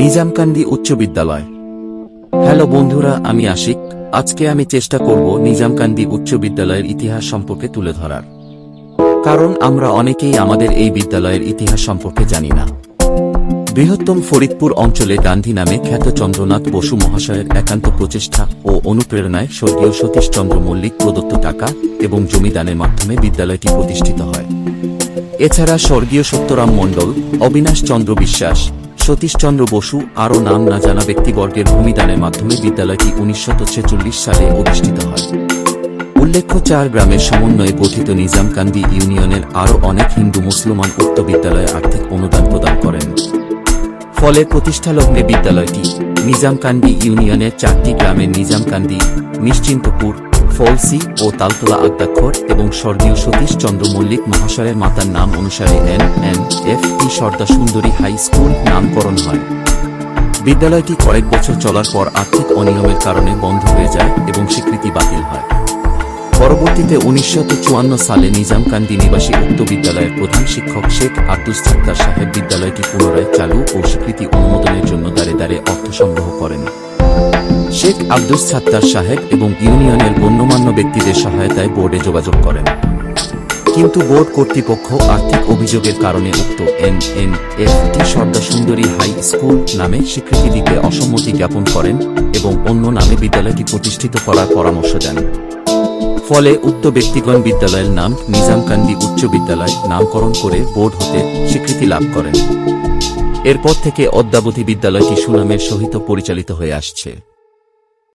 নিজামকান্দি উচ্চ বিদ্যালয়। হ্যালো বন্ধুরা, আমি আশিক। আজকে আমি চেষ্টা করব নিজামকান্দি উচ্চ বিদ্যালয়ের ইতিহাস সম্পর্কে তুলে ধরার। কারণ আমরা অনেকেই আমাদের এই বিদ্যালয়ের ইতিহাস সম্পর্কে জানি না। বৃহত্তম ফরিদপুর অঞ্চলে গান্ধী নামে খ্যাত চন্দ্রনাথ বসু মহাশয়ের একান্ত প্রচেষ্টা ও অনুপ্রেরণায় স্বর্গীয় সতীশচন্দ্র মল্লিক প্রদত্ত টাকা এবং জমিদানের মাধ্যমে বিদ্যালয়টি প্রতিষ্ঠিত হয়। এছাড়া স্বর্গীয় সত্যরাম মণ্ডল অবিনাশ চন্দ্র বিশ্বাস সতীশচন্দ্র বসু আরও নাম না জানা ব্যক্তিবর্গের ভূমিদানের মাধ্যমে বিদ্যালয়টি উনিশশো সালে অধিষ্ঠিত হয়। উল্লেখ্য, চার গ্রামের সমন্বয়ে গঠিত নিজামকান্দি ইউনিয়নের আরও অনেক হিন্দু মুসলমান উক্ত বিদ্যালয়ে আর্থিক অনুদান প্রদান করেন। ফলে প্রতিষ্ঠালগ্নে বিদ্যালয়টি নিজামকান্দি ইউনিয়নের চারটি গ্রামের নিজামকান্দি নিশ্চিন্তপুর ফলসি ও তালতলা আদ্যাক্ষর এবং স্বর্গীয় সতীশ চন্দ্র মল্লিক মহাশয়ের মাতার নাম অনুসারে N N F T Sarda Sundari high school নামকরণ হয়। বিদ্যালয়টি কয়েক বছর চলার পর আর্থিক অনিয়মের কারণে বন্ধ হয়ে যায় এবং স্বীকৃতি বাতিল হয়। পরবর্তীতে উনিশশো চুয়ান্ন সালে নিজাম কান্দি নিবাসী উক্ত বিদ্যালয়ের প্রধান শিক্ষক শেখ আব্দুস সাত্তার সাহেব বিদ্যালয়টি পুনরায় চালু ও স্বীকৃতি অনুমোদনের জন্য দাঁড়ে দাঁড়ে অর্থ সংগ্রহ করেন। শেখ আব্দুস সাত্তার সাহেব এবং ইউনিয়নের গণ্যমান্য ব্যক্তিদের সহায়তায় বোর্ডে যোগাযোগ করেন। কিন্তু বোর্ড কর্তৃপক্ষ আর্থিক অভিযোগের কারণে উক্ত এন এন এফ টি সুন্দরী হাই স্কুল নামে স্বীকৃতি দিতে অসম্মতি জ্ঞাপন করেন এবং অন্য নামে বিদ্যালয়টি প্রতিষ্ঠিত করার পরামর্শ দেন। ফলে উক্ত ব্যক্তিগণ বিদ্যালয়ের নাম নিজামকান্দি উচ্চ বিদ্যালয় নামকরণ করে বোর্ড হতে স্বীকৃতি লাভ করেন। এরপর থেকে অদ্যাবধি বিদ্যালয়টি সুনামের সহিত পরিচালিত হয়ে আসছে।